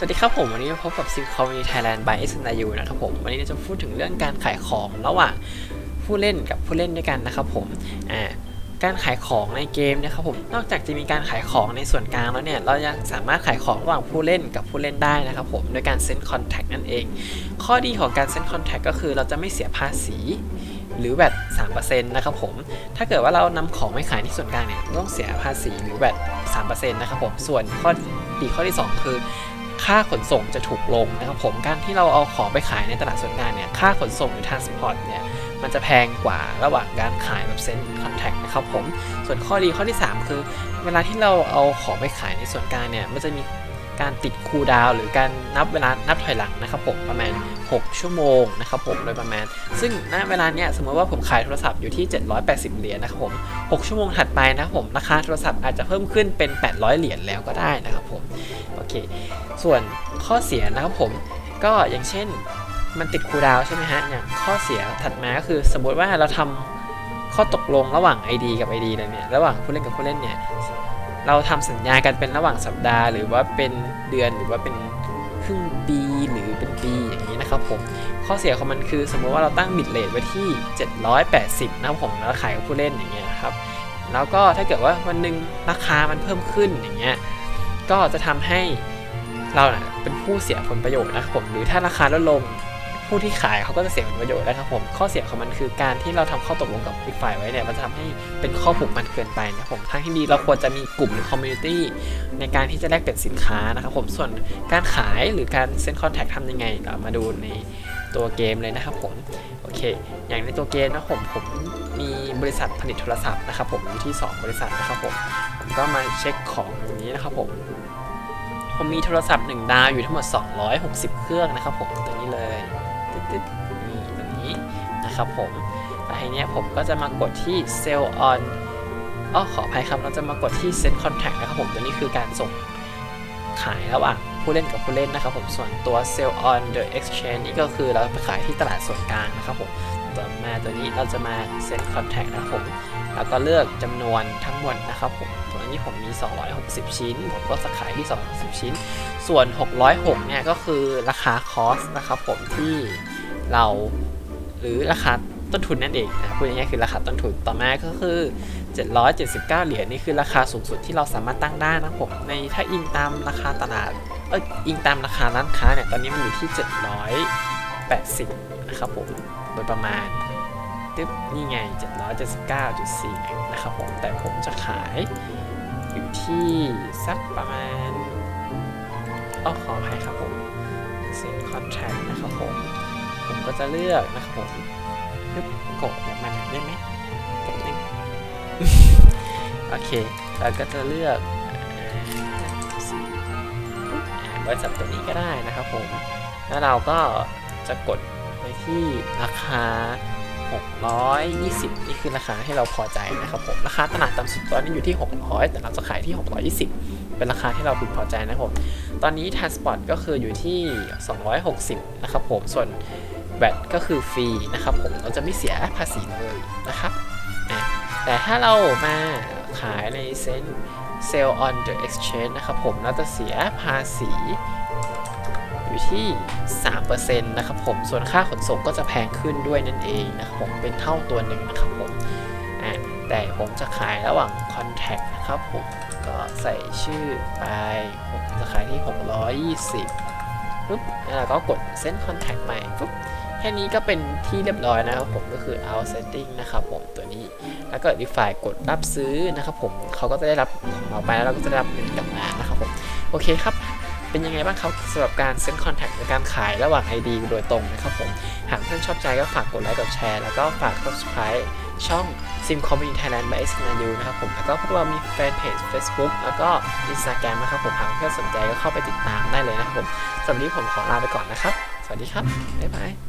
สวัสดีครับผมวันนี้พบกับซิมคอมมิ n ไทยแลนด์ by s n u นะครับผมวันนี้เราจะพูดถึงเรื่องการขายของระหว่างผู้เล่นกับผู้เล่นด้วยกันนะครับผมอ่าการขายของในเกมนะครับผมนอกจากจะมีการขายของในส่วนกลางแล้วเนี่ยเรายังสามารถขายของระหว่างผู้เล่นกับผู้เล่นได้นะครับผมโดยการเซ็นคอนแทคนั่นเอง ข้อดีของการเซ็นคอนแทคก็คือเราจะไม่เสียภาษีหรือแบต3%นะครับผม ถ้าเกิดว่าเรานำของไปขายที่ส่วนกลางเนี่ยต้องเสียภาษีหรือแบต3%นะครับผม ส่วนข้อดีข้อที่ 2 คือ ค่าขนส่งจะถูกลงนะครับผมการที่เราเอาของไปขายในตลาดส่วนกลางเนี่ยค่าขนส่งหรือ transport เนี่ยมันจะแพงกว่าระหว่างการขายแบบเซ็นคอนแทคนะครับผมส่วนข้อดีข้อที่ 3 คือ เวลาที่เราเอาของไปขายในส่วนกลางเนี่ยมันจะมีการติดคูดาวหรือการนับเวลานับถอยหลังนะครับผมประมาณ 6 ชั่วโมงนะครับผมโดยประมาณ ซึ่งณเวลาเนี้ยสมมติว่าผมขายโทรศัพท์อยู่ที่ 780 เหรียญนะครับผม 6 ชั่วโมงถัดไปนะครับผมราคาโทรศัพท์อาจจะเพิ่มขึ้นเป็น 800 เหรียญแล้วก็ได้นะครับผมโอเค ส่วนข้อเสียนะครับผมก็อย่างเช่นมันติดคูดาวใช่ไหมฮะอย่างข้อเสียถัดมาก็คือสมมติว่าเราทำข้อตกลงระหว่าง ID กับ ID เลยเนี่ยระหว่างผู้เล่นกับผู้เล่นเนี่ยเราทำสัญญากันเป็นระหว่างสัปดาห์ หรือว่าเป็นเดือนหรือว่าเป็นครึ่งปีหรือเป็นปี ผม ข้อเสียของมันคือ สมมติว่าเราตั้งบิตเลทไว้ที่ 780 นะครับผมแล้วขายกับผู้เล่นอย่างเงี้ยครับ แล้วก็ถ้าเกิดว่าวันหนึ่งราคามันเพิ่มขึ้นอย่างเงี้ย ก็จะทำให้เราเนะเป็นผู้เสียผลประโยชน์นะครับผม หรือถ้าราคาลดลง ผู้ที่ขายเขาก็จะเสียผลประโยชน์นะครับผมข้อเสียของมันคือการที่เราทำข้อตกลงกับอีกฝ่ายไว้เนี่ยมันจะทำให้เป็นข้อผูกมัดเกินไปนะครับผมทางที่ดีเราควรจะมีกลุ่มหรือคอมมูนิตี้ในการที่จะแลกเปลี่ยนสินค้านะครับผมส่วนการขายหรือการเซ็นคอนแทคทำยังไงเรามาดูในตัวเกมเลยนะครับผมโอเค อย่างในตัวเกมนะผมผมมีบริษัทผลิตโทรศัพท์นะครับผมอยู่ที่ 2 บริษัทนะครับผมผมก็มาเช็คของอย่างนี้นะครับผมผมมีโทรศัพท์ 1 ดาวอยู่ทั้งหมด 260 เครื่องนะครับผมตัวนี้เลย ตึ๊ดๆนี่ตัวนี้นะครับผมทีเนี้ยผมก็จะมากดที่ Sell on อ๋อขออภัยครับ เราจะมากดที่ Set Contact นะครับผม ตัวนี้คือการส่งขายระหว่างผู้เล่นกับผู้เล่นนะครับผม ส่วนตัว Sell on the Exchange นี่ก็คือเราไปขายที่ตลาดส่วนกลางนะครับผม ต่อมาตัวนี้เราจะมา Set Contact นะครับผม แล้วก็เลือกจำนวนทั้งหมดนะครับผม ตัวนี้ผมมี 260 ชิ้น ผมก็จะขายที่ 260 ชิ้น ส่วน 606 เนี่ยก็คือราคาคอสนะครับผมที่ เรา หรือราคาต้นทุนนั่นเองนะพูดง่ายๆคือราคาต้นทุนต่อมาก็คือ 779 เหรียญนี่คือราคาสูงสุดที่เราสามารถตั้งได้นะผมในถ้าอิงตามราคาตลาดเอออิงตามราคาร้านค้าเนี่ยตอนนี้มันอยู่ที่ 780 นะครับผมโดยประมาณตึ๊บนี่ไง 779.4 นะครับผมแต่ผมจะขายอยู่ที่สักประมาณอ้อขออภัยครับผมเซ็นคอนแทคนะครับผม ผมก็จะเลือกนะครับผมตึ๊บกดแบบมันได้ไหมกดนิดโอเคแล้วก็จะเลือกบริษัทตัวนี้ก็ได้นะครับผม แล้วเราก็จะกดไปที่ราคา 620 นี่คือราคาให้เราพอใจนะครับผม ราคาตลาดต่ำสุดตอนนี้อยู่ที่ 600 แต่เราจะขายที่ 620 เป็นราคาที่เราพึงพอใจนะครับผม ตอนนี้ Transport ก็คืออยู่ที่ 260 นะครับผม ส่วน แบตก็คือฟรีนะครับผมเราจะไม่เสียภาษีเลยนะครับ แต่ถ้าเรามาขายในเซ็น Sell on the exchange นะครับผมเราจะเสียภาษีอยู่ที่ 3%นะครับผม ส่วนค่าขนส่งก็จะแพงขึ้นด้วยนั่นเองนะครับผม เป็นเท่าตัวหนึ่งนะครับผม แต่ผมจะขายระหว่าง Contact นะครับผม ก็ใส่ชื่อไป ผมจะขายที่ 620ปุ๊บแล้วก็กด Send Contact ใหม่ปุ๊บ แค่นี้ก็เป็นที่เรียบร้อยนะครับผมก็คือ out setting นะครับผมตัวนี้ แล้วก็อีกฝ่ายกดรับซื้อนะครับผมเขาก็จะได้รับของเราไปแล้วเราก็จะได้รับเงินกลับมานะครับผมโอเคครับเป็นยังไงบ้างครับสำหรับการเซ็นคอนแทคในการขายระหว่าง ID โดยตรงนะครับผม หากเพื่อนชอบใจก็ฝากกดไลค์กดแชร์ แล้วก็ฝาก subscribe ช่อง Sim Community Thailand by s n u นะครับผม แล้วก็พวกเรามีแฟนเพจ Facebook แล้วก็ Instagram นะครับผมหากเพื่อนสนใจก็เข้าไปติดตามได้เลยนะครับผมสำหรับวันนี้ผมขอลาไปก่อนนะครับ สวัสดีครับ บ๊ายบาย